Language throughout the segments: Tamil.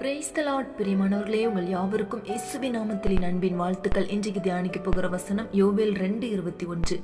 பிரேஸ் த பிரியமானவர்களே. உங்கள் யாவருக்கும் இயேசுவி நாமத்தில் நண்பின் அன்பின் வாழ்த்துக்கள். இன்றைக்கு தியானிக்க போகிற வசனம் யோவேல் ரெண்டு இருபத்தி ஒன்று.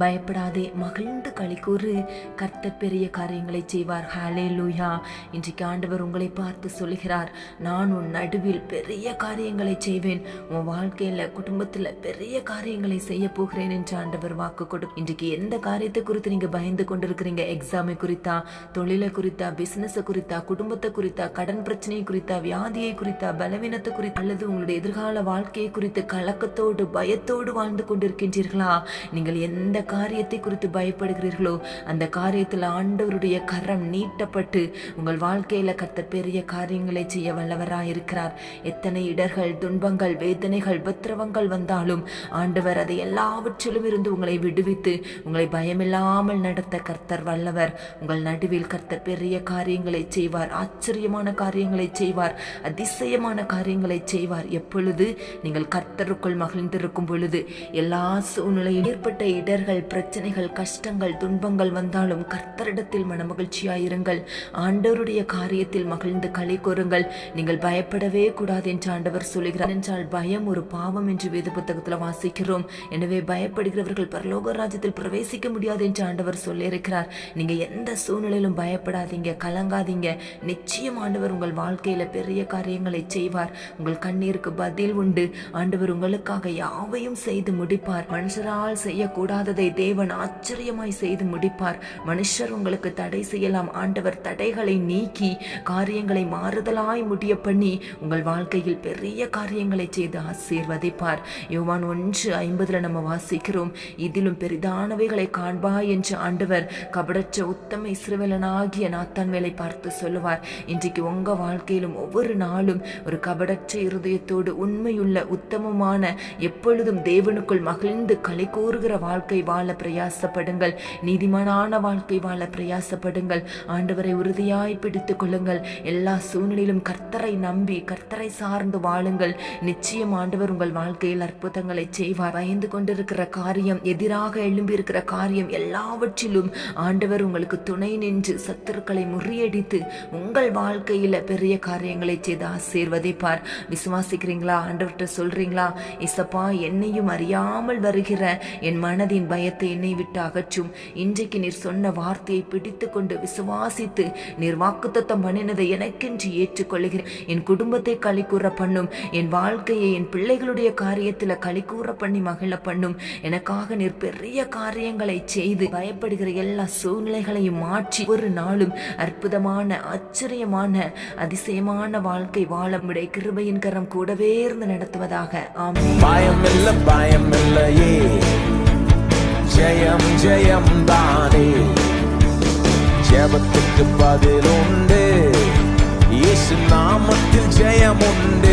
பயப்படாதே மகிழ்ந்து களிக்கூறு கர்த்தர் பெரிய காரியங்களை செய்வார். ஹாலே லூயா இன்றைக்கு ஆண்டவர் உங்களை பார்த்து சொல்கிறார் நான் உன் நடுவில் பெரிய காரியங்களை செய்வேன். உன் வாழ்க்கையில் குடும்பத்தில் பெரிய காரியங்களை செய்ய போகிறேன் என்று ஆண்டவர் வாக்கு கொடு இன்றைக்கு எந்த காரியத்தை குறித்து நீங்கள் பயந்து கொண்டிருக்கிறீங்க? எக்ஸாமை குறித்தா தொழிலை குறித்தா பிஸ்னஸை குறித்தா குடும்பத்தை குறித்தா கடன் பிரச்சனையை குறித்தா வியாதியை குறித்த பலவீனத்தை குறித்து அல்லது உங்களுடைய எதிர்கால வாழ்க்கையை குறித்து கலக்கத்தோடு பயத்தோடு வாழ்ந்து கொண்டிருக்கின்றீர்களா? நீங்கள் எந்த காரியத்தை குறித்து பயப்படுகிறீர்களோ அந்த காரியத்தில் ஆண்டவருடைய கரம் நீட்டப்பட்டு உங்கள் வாழ்க்கையில கர்த்தர் பெரிய காரியங்களை செய்ய வல்லவராய் இருக்கிறார். எத்தனை இடர்கள் துன்பங்கள் வேதனைகள் உபத்திரவங்கள் வந்தாலும் ஆண்டவர் அதை எல்லாவற்றிலும் இருந்து உங்களை விடுவித்து உங்களை பயமில்லாமல் நடத்த கர்த்தர் வல்லவர். உங்கள் நடுவில் கர்த்தர் பெரிய காரியங்களை செய்வார் ஆச்சரியமான காரியங்களை செய்வார். அதிசயமான காரியங்களை செய்வார். எப்பொழுது? நீங்கள் கர்த்தருக்குள் மகிழ்ந்திருக்கும் பொழுது. எல்லா சூழ்நிலையில் ஏற்பட்ட இடர்கள் பிரச்சனைகள் கஷ்டங்கள் துன்பங்கள் வந்தாலும் கர்த்தரிடத்தில் மனமகிழ்ச்சியாயிருங்கள். ஆண்டவருடைய காரியத்தில் மகிழ்ந்து களி கூறுங்கள் நீங்கள் பயப்படவே கூடாது என்று ஆண்டவர் சொல்லுகிறார். என்றால் பயம் ஒரு பாவம் என்று வேத புத்தகத்தில் வாசிக்கிறோம். எனவே பயப்படுகிறவர்கள் பரலோக ராஜ்யத்தில் பிரவேசிக்க முடியாது என்று ஆண்டவர் சொல்லியிருக்கிறார். நீங்கள் எந்த சூழ்நிலையிலும் பயப்படாதீங்க கலங்காதீங்க. நிச்சயம் ஆண்டவர் உங்கள் வாழ்க்கையில நிறைய காரியங்களை செய்வார். உங்கள் கண்ணீருக்கு பதில் உண்டு. ஆண்டவர் உங்களுக்காக யாவையும் செய்து முடிப்பார். மனுஷரால் செய்யக்கூடாததை தேவன் ஆச்சரியமாய் செய்து முடிப்பார். மனுஷர் உங்களுக்கு தடை செய்யலாம். ஆண்டவர் தடைகளை நீக்கி காரியங்களை மாறுதலாய் முடிய பண்ணி உங்கள் வாழ்க்கையில் பெரிய காரியங்களை செய்து ஆசீர்வதிப்பார். யோவான் ஒன்று ஐம்பதுல நம்ம வாசிக்கிறோம். இதிலும் பெரிதானவைகளை காண்பாய் என்று ஆண்டவர் கபடற்ற உத்தம இஸ்ரவேலனாகிய நாத்தான் வேலை பார்த்து சொல்லுவார். இன்றைக்கு உங்க வாழ்க்கையிலும் ஒவ்வொரு நாளும் ஒரு கபடற்ற இருதயத்தோடு உண்மையுள்ள உத்தமமான எப்பொழுதும் தேவனுக்குள் மகிழ்ந்து கலை கூறுகிற வாழ்க்கை வாழ பிரயாசப்படுங்கள். நீதிமானான வாழ்க்கை வாழ பிரயாசப்படுங்கள். ஆண்டவரை உறுதியாய் பிடித்துக் கொள்ளுங்கள். எல்லா சூழ்நிலையிலும் கர்த்தரை நம்பி கர்த்தரை சார்ந்து வாழுங்கள். நிச்சயம் ஆண்டவர் உங்கள் வாழ்க்கையில் அற்புதங்களை செய்வார். பயந்து கொண்டிருக்கிற காரியம் எதிராக எழும்பியிருக்கிற காரியம் எல்லாவற்றிலும் ஆண்டவர் உங்களுக்கு துணை நின்று சத்துருக்களை முறியடித்து உங்கள் வாழ்க்கையில பெரிய காரியங்கள் செய்து ஆசீர்வதிப்பார். விசுவாசிக்கிறீங்களா? ஆண்டவர்கிட்ட சொல்றீங்களா? இசப்பா என்னையும் அறியாமல் வருகிற என் மனதின் பயத்தை என்னை விட்டு அகற்றும். இன்றைக்கு நீர் சொன்ன வார்த்தையை பிடித்து கொண்டு விசுவாசித்து நீர் வாக்குத்தத்தம் பண்ணினதை எனக்கென்று ஏற்றுக்கொள்கிறேன் என் குடும்பத்தை களி கூற பண்ணும். என் வாழ்க்கையை என் பிள்ளைகளுடைய காரியத்தில் களி கூற பண்ணி மகிழ பண்ணும். எனக்காக நீர் பெரிய காரியங்களை செய்து பயப்படுகிற எல்லா சூழ்நிலைகளையும் மாற்றி ஒரு நாளும் அற்புதமான ஆச்சரியமான அதிசயமான வாழ்க்கை வாழ விடை கிருபையின் கரம் கூடவே இருந்து நடத்துவதாக. பயம் இல்ல பயம் இல்லையே ஜெயம் ஜெயம் தானே. ஜெபத்துக்கு பதில் உண்டு இயேசு நாமத்தில் ஜெயம் உண்டு